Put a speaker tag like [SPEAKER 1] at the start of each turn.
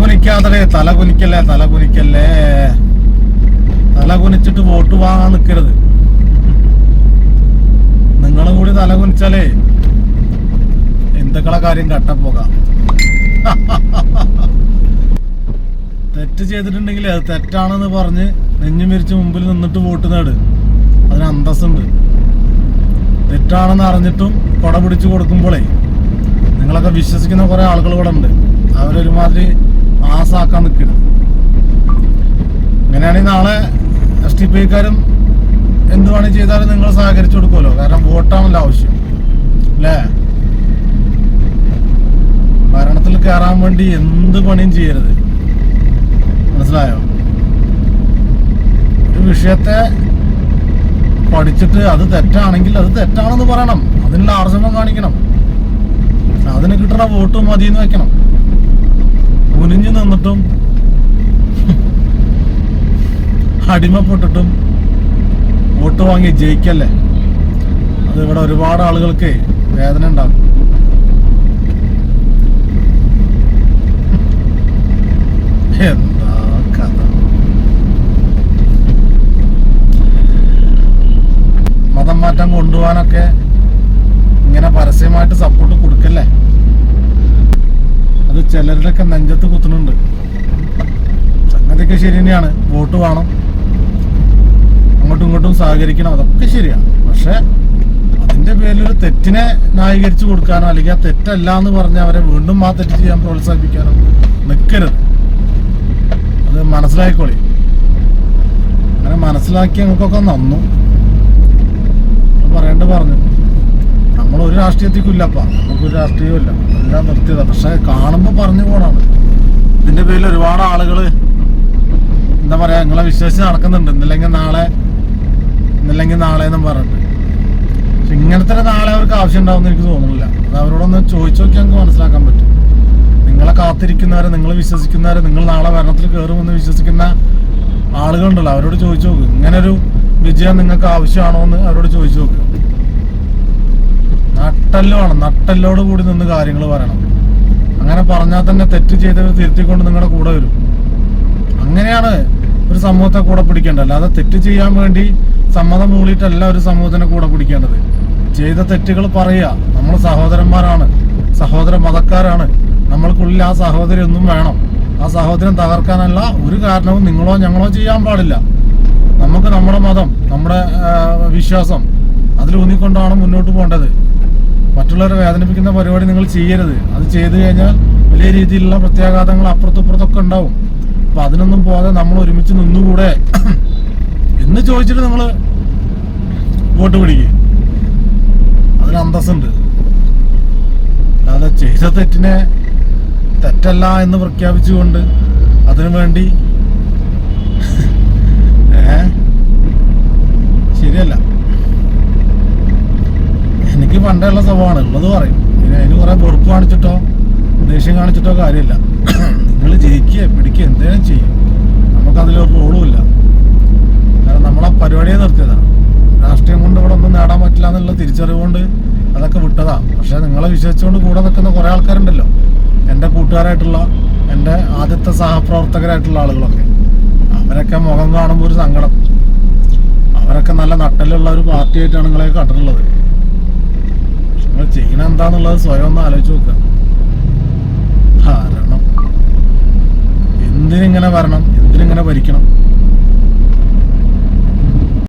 [SPEAKER 1] കുനിക്കാതെ തല കുനിക്കല്ലേ തലകുനിച്ചിട്ട് വോട്ട് വാങ്ങാൻ നിൽക്കരുത് നിങ്ങളും കൂടി തലകുനിച്ചാലേ ഹിന്ദുക്കളെ കാര്യം കട്ടപ്പോകാം തെറ്റ് ചെയ്തിട്ടുണ്ടെങ്കിൽ അത് തെറ്റാണെന്ന് പറഞ്ഞ് നെഞ്ഞു മിരിച്ച് മുമ്പിൽ നിന്നിട്ട് വോട്ട് നേട്. അതിന് അന്തസ്സുണ്ട്. തെറ്റാണെന്ന് അറിഞ്ഞിട്ടും കൊട പിടിച്ചു കൊടുക്കുമ്പോഴേ നിങ്ങളൊക്കെ വിശ്വസിക്കുന്ന കുറെ ആളുകൾ ഇവിടെ ഉണ്ട്. അവരൊരുമാതിരി ആസാക്കാൻ നിൽക്കരുത് അങ്ങനെയാണെങ്കിൽ നാളെ എസ് ടി പി ഐക്കാരും എന്ത് വേണേ ചെയ്താലും നിങ്ങൾ സഹകരിച്ചു കൊടുക്കുമല്ലോ. കാരണം വോട്ടാണല്ലോ ആവശ്യം. അല്ലേ? ഭരണത്തിൽ കയറാൻ വേണ്ടി എന്ത് പണിയും ചെയ്യരുത്. മനസ്സിലായോ? ഒരു വിഷയത്തെ പഠിച്ചിട്ട് അത് തെറ്റാണെങ്കിൽ അത് തെറ്റാണെന്ന് പറയണം. അതിനുള്ള ആർജവം കാണിക്കണം. അതിന് കിട്ടുന്ന വോട്ട് മതിയെന്ന് വെക്കണം. കുനിഞ്ഞു നിന്നിട്ടും അടിമപ്പെട്ടിട്ടും വോട്ട് വാങ്ങി ജയിക്കല്ലേ? അത് ഇവിടെ ഒരുപാട് ആളുകൾക്ക് വേദന ഉണ്ടാകും എന്താ കഥ? മതം മാറ്റം കൊണ്ടുപോകാനൊക്കെ ചിലരുടെയൊക്കെ നെഞ്ചത്ത് കുത്തുന്നുണ്ട്. സംഗതിയൊക്കെ ശരി തന്നെയാണ്. വോട്ട് വേണം. അങ്ങോട്ടും ഇങ്ങോട്ടും സഹകരിക്കണം. അതൊക്കെ ശരിയാണ് പക്ഷെ അതിന്റെ പേരിൽ ഒരു തെറ്റിനെ ന്യായീകരിച്ചു കൊടുക്കാനോ അല്ലെങ്കിൽ ആ തെറ്റല്ല എന്ന് പറഞ്ഞ് അവരെ വീണ്ടും ആ തെറ്റ് ചെയ്യാൻ പ്രോത്സാഹിപ്പിക്കാനോ നിൽക്കരുത് അത് മനസ്സിലാക്കിക്കോളി അങ്ങനെ മനസ്സിലാക്കി ഞങ്ങൾക്കൊക്കെ നന്നു. പറയേണ്ടത് പറയേണ്ട പറഞ്ഞു. നമ്മൾ ഒരു രാഷ്ട്രീയത്തിക്കില്ലപ്പ നമുക്കൊരു രാഷ്ട്രീയമില്ല എല്ലാം നിർത്തിയതാണ് പക്ഷെ കാണുമ്പോൾ പറഞ്ഞു പോണാണ് ഇതിന്റെ പേരിൽ ഒരുപാട് ആളുകൾ എന്താ പറയാ നിങ്ങളെ വിശ്വസിച്ച് നടക്കുന്നുണ്ട്. ഇന്നില്ലെങ്കിൽ നാളെ ഇന്നില്ലെങ്കിൽ നാളെ എന്നും പറഞ്ഞിട്ട്. പക്ഷെ ഇങ്ങനത്തെ നാളെ അവർക്ക് ആവശ്യം ഉണ്ടാവും എനിക്ക് തോന്നുന്നില്ല. അത് അവരോടൊന്ന് ചോദിച്ചു നോക്കിയാൽ നമുക്ക് മനസ്സിലാക്കാൻ പറ്റും. നിങ്ങളെ കാത്തിരിക്കുന്നവരെ നിങ്ങൾ വിശ്വസിക്കുന്നവരെ നിങ്ങൾ നാളെ ഭരണത്തിൽ കയറുമെന്ന് വിശ്വസിക്കുന്ന ആളുകളുണ്ടല്ലോ. അവരോട് ചോദിച്ചു നോക്ക്. ഇങ്ങനൊരു വിജയം നിങ്ങൾക്ക് ആവശ്യമാണോ എന്ന് അവരോട് ചോദിച്ചു നോക്ക്. നട്ടൽ ആണ് നട്ടല്ലോട് കൂടി നിന്ന് കാര്യങ്ങൾ പറയണം. അങ്ങനെ പറഞ്ഞാൽ തന്നെ തെറ്റ് ചെയ്തവർ തിരുത്തിക്കൊണ്ട് നിങ്ങളുടെ കൂടെ വരും. അങ്ങനെയാണ് ഒരു സമൂഹത്തെ കൂടെ പിടിക്കേണ്ടത്. അല്ലാതെ തെറ്റ് ചെയ്യാൻ വേണ്ടി സമ്മതം മൂളിയിട്ടല്ല ഒരു സമൂഹത്തിനെ കൂടെ പിടിക്കേണ്ടത്. ചെയ്ത തെറ്റുകൾ പറയുക. നമ്മൾ സഹോദരന്മാരാണ്. സഹോദര മതക്കാരാണ്. നമ്മൾക്കുള്ളിൽ ആ സഹോദരി ഒന്നും വേണം. ആ സഹോദരൻ തകർക്കാനല്ല ഒരു കാരണവും നിങ്ങളോ ഞങ്ങളോ ചെയ്യാൻ പാടില്ല. നമുക്ക് നമ്മുടെ മതം നമ്മുടെ വിശ്വാസം അതിലൂന്നിക്കൊണ്ടാണ് മുന്നോട്ട് പോകേണ്ടത്. മറ്റുള്ളവരെ വേദനിപ്പിക്കുന്ന പരിപാടി നിങ്ങൾ ചെയ്യരുത്. അത് ചെയ്തു കഴിഞ്ഞാൽ വലിയ രീതിയിലുള്ള പ്രത്യാഘാതങ്ങൾ അപ്പുറത്തും ഇപ്പുറത്തൊക്കെ ഉണ്ടാവും. അപ്പൊ അതിനൊന്നും പോകാതെ നമ്മൾ ഒരുമിച്ച് നിന്നുകൂടെ എന്ന് ചോദിച്ചിട്ട് നിങ്ങൾ വോട്ട് പിടിക്കുക അതിന് അന്തസ്സുണ്ട്. അല്ലാതെ ചെയ്ത തെറ്റിനെ തെറ്റല്ല എന്ന് പ്രഖ്യാപിച്ചുകൊണ്ട് അതിനു വേണ്ടി ഏ എനിക്ക് പണ്ടേ ഉള്ള സ്വഭാവമാണ്. ഉള്ളത് പറയും. പിന്നെ അതിന് കുറെ വെറുപ്പ് കാണിച്ചിട്ടോ ദേഷ്യം കാണിച്ചിട്ടോ കാര്യമില്ല. നിങ്ങൾ ജയിക്കുക പിടിക്കുക എന്തേലും ചെയ്യും. നമുക്കതിലൊരു റോളുമില്ല. കാരണം നമ്മളെ പരിപാടിയെ നിർത്തിയതാണ് രാഷ്ട്രീയം കൊണ്ട് ഇവിടെ ഒന്നും നേടാൻ പറ്റില്ല എന്നുള്ള തിരിച്ചറിവ് കൊണ്ട് അതൊക്കെ വിട്ടതാ. പക്ഷെ നിങ്ങളെ വിശ്വസിച്ചുകൊണ്ട് കൂടെ നിൽക്കുന്ന കുറെ ആൾക്കാരുണ്ടല്ലോ. എന്റെ കൂട്ടുകാരായിട്ടുള്ള എന്റെ ആദ്യത്തെ സഹപ്രവർത്തകരായിട്ടുള്ള ആളുകളൊക്കെ. അവരൊക്കെ മുഖം കാണുമ്പോൾ ഒരു സങ്കടം. അവരൊക്കെ നല്ല നട്ടലുള്ള ഒരു പാർട്ടിയായിട്ടാണ് നിങ്ങളെ കണ്ടിട്ടുള്ളത്. നിങ്ങൾ ചെയ്യണ എന്താന്നുള്ളത് സ്വയം ഒന്ന് ആലോചിച്ച് നോക്കുക ഭരണം എന്തിനിങ്ങനെ വരണം? എന്തിനിങ്ങനെ ഭരിക്കണം?